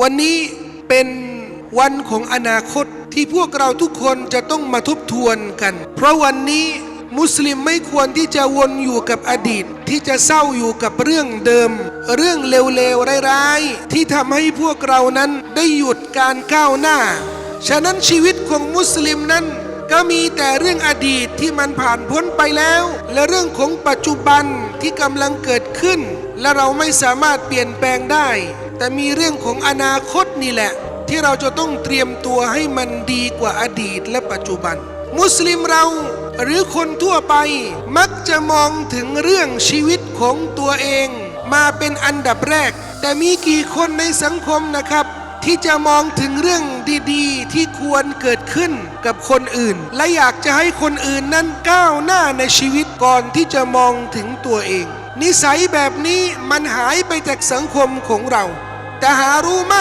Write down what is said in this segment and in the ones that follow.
วันนี้เป็นวันของอนาคตที่พวกเราทุกคนจะต้องมาทบทวนกัน เพราะวันนี้มุสลิมไม่ควรที่จะวนอยู่กับอดีต ที่จะเศร้าอยู่กับเรื่องเดิม เรื่องเลวๆร้ายๆที่ทำให้พวกเรานั้นได้หยุดการก้าวหน้า ฉะนั้นชีวิตของมุสลิมนั้น ก็มีแต่เรื่องอดีตที่มันผ่านพ้นไปแล้ว และเรื่องของปัจจุบันที่กำลังเกิดขึ้น และเราไม่สามารถเปลี่ยนแปลงได้ แต่มีเรื่องของอนาคตนี่แหละ ที่เราจะต้องเตรียมตัวให้มันดีกว่าอดีตและปัจจุบัน มุสลิมเราหรือคนทั่วไปมักจะมองถึงเรื่องชีวิตของตัวเอง มาเป็นอันดับแรก แต่มีกี่คนในสังคมนะครับ ที่จะมองถึงเรื่องดีๆ ที่ควรเกิดขึ้นกับคนอื่น และอยากจะให้คนอื่นนั้นก้าวหน้าในชีวิตก่อนที่จะมองถึงตัวเอง นิสัยแบบนี้มันหายไปจากสังคมของเรา แต่หารู้ไหม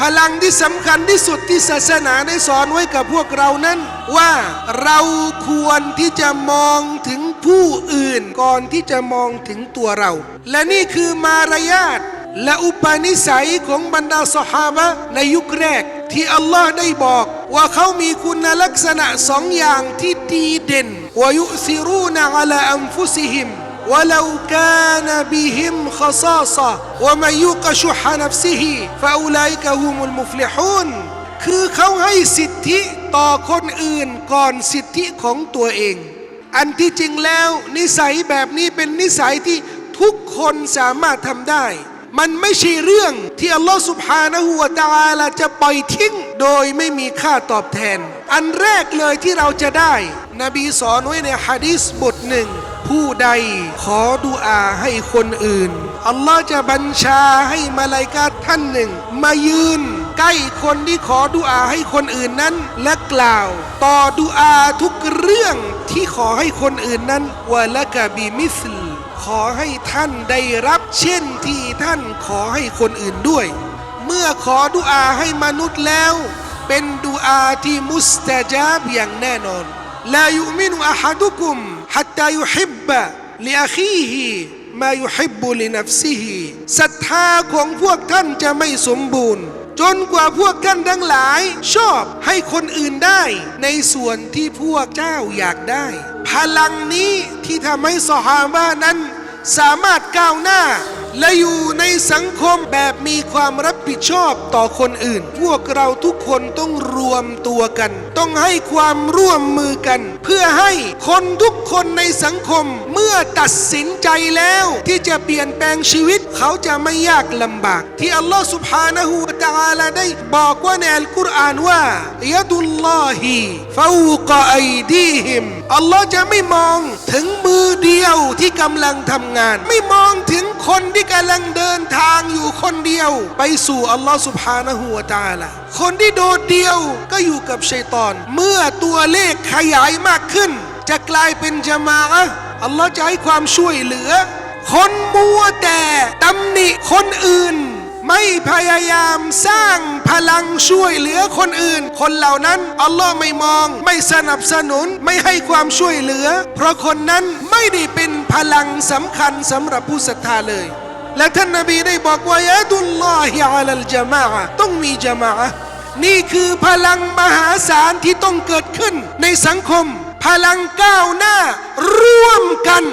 พลังที่สำคัญที่สุดที่ศาสนาได้สอนไว้กับพวกเรานั้น ว่าเราควรที่จะมองถึงผู้อื่นก่อนที่จะมองถึงตัวเรา และนี่คือมารยาท และอุปนิสัยของบรรดาสหาบะในยุคแรก ที่อัลลอฮ์ได้บอก ว่าเขามีคุณลักษณะสองอย่างที่ดีเด่นวายุซิรูนอะลาอัมฟุซิฮิม ولو كان بهم خصاصة ومن يوق شح نفسه فأولئك هم المفلحون คือเขาให้สิทธิต่อคนอื่นก่อนสิทธิของตัวเอง อันที่จริงแล้ว นิสัยแบบนี้เป็นนิสัยที่ทุกคนสามารถทำได้ มันไม่ใช่เรื่องที่อัลลอฮฺสุบฮานะฮูวะตาลาจะปล่อยทิ้ง โดยไม่มีค่าตอบแทน อันแรกเลยที่เราจะได้ นบีสอนไว้ในฮะดีษบทหนึ่ง ผู้ใดขอดุอาให้คนอื่น อัลลอฮ์จะบัญชาให้มาลายกาท่านหนึ่ง มายืน ใกล้คนที่ขอดุอาให้คนอื่นนั้น และกล่าว ต่อดุอาทุกเรื่องที่ขอให้คนอื่นนั้นวะละกะบิมิสล ขอให้ท่านได้รับเช่นที่ท่านขอให้คนอื่นด้วย เมื่อขอดุอาให้มนุษย์แล้ว เป็นดุอาที่มุสตาจาบอย่างแน่นอนลายุมินุอะฮัดุกุมฮัตตายุฮิบบะลิอาคีฮีมายุฮิบบุลินัฟซิฮีศรัทธาของพวกท่านจะไม่สมบูรณ์ จนกว่าพวกท่านทั้งหลาย ชอบให้คนอื่นได้ ในส่วนที่พวกเจ้าอยากได้ พลังนี้ที่ทำให้สหาบ้านั้น สามารถก้าวหน้า และอยู่ในสังคมแบบมีความรับ ผิดชอบต่อคนอื่น พวกเราทุกคนต้องรวมตัวกัน ต้องให้ความร่วมมือกัน เพื่อให้คนทุกคนในสังคมเมื่อตัดสินใจแล้วที่จะเปลี่ยนแปลงชีวิตเขาจะไม่ยากลำบาก ที่อัลลอฮฺสุบฮานะฮูตะอาลาได้บอกว่าในอัลกุรอานว่ายัดุลลอฮีฟาวกะไอดีฮิมอัลลอฮ์จะไม่มองถึงมือเดียวที่กำลังทำงาน ไม่มองถึงคนที่กำลังเดินทางอยู่คนเดียว ไปสูู่่อัลลอฮ์สุบฮานะหัวตาละคนที่โดดเดียวก็อยู่กับชัยตอน เมื่อตัวเลขขยายมากขึ้น จะกลายเป็นจมาอัลลอฮ์จะให้ความช่วยเหลือ คนมัวแต่ตำหนิคนอื่น ไม่พยายามสร้างพลังช่วยเหลือคนอื่น คนเหล่านั้นอัลลอฮ์ไม่มอง ไม่สนับสนุนไม่ให้ความช่วยเหลือ เพราะคนนั้นไม่ได้เป็นพลังสำคัญสำหรับผู้ศรัทธาเลย และท่านนบีได้บอกว่ายะดุลลอฮิอาลัลจามาะต้องมีจามาะนี่คือพลังมหาศาลที่ต้องเกิดขึ้นในสังคม พลังก้าวหน้าร่วมกัน